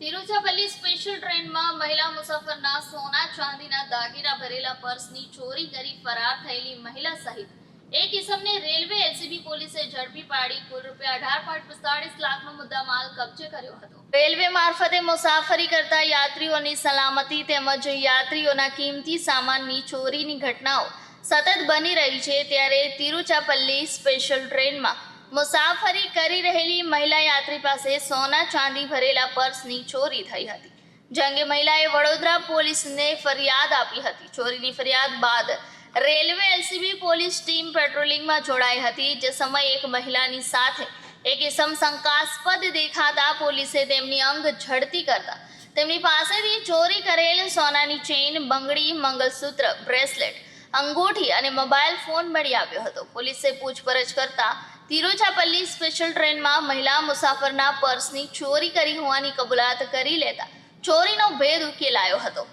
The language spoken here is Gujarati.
તિરુચિરાપલ્લી સ્પેશિયલ ટ્રેનમાં મહિલા મુસાફરના સોના ચાંદીના દાગીના ભરેલા પર્સની ચોરી કરી ફરાર થયેલી મહિલા સહિત એક ઇસમને રેલવે એલસીબી પોલીસે ઝડપી પાડી કુલ રૂપિયા અઢાર પોઈન્ટ પિસ્તાળીસ લાખનો મુદ્દામાલ કબજે કર્યો હતો. રેલવે મારફતે મુસાફરી કરતા યાત્રીઓની સલામતી તેમજ યાત્રીઓના કિંમતી સામાનની ચોરીની ઘટનાઓ સતત બની રહી છે ત્યારે તિરુચાપલ્લી સ્પેશિયલ ટ્રેનમાં મુસાફરી કરી રહેલી મહિલા યાત્રી પાસે સોના ચાંદી ભરેલા પર્સની ચોરી થઈ હતી. જે મહિલાએ વડોદરા પોલીસને ફરિયાદ આપી હતી. ચોરીની ફરિયાદ બાદ રેલવે એલસીબી પોલીસ ટીમ પેટ્રોલિંગમાં જોડાઈ હતી, જે સમયે એક મહિલાની સાથે એક ઇસમ શંકાસ્પદ દેખાતા પોલીસે તેમની અંગ ઝડપી કરતા તેમની પાસેથી ચોરી કરેલ સોનાની ચેઇન, બંગડી, મંગલસૂત્ર, બ્રેસલેટ, અંગૂઠી અને મોબાઈલ ફોન મળી આવ્યો હતો. પોલીસે પૂછપરછ કરતા તિરુચાપલ્લી સ્પેશિયલ ટ્રેનમાં મહિલા મુસાફરના પર્સની ચોરી કરી હોવાની કબૂલાત કરી લેતા ચોરીનો ભેદ ઉકેલાયો હતો.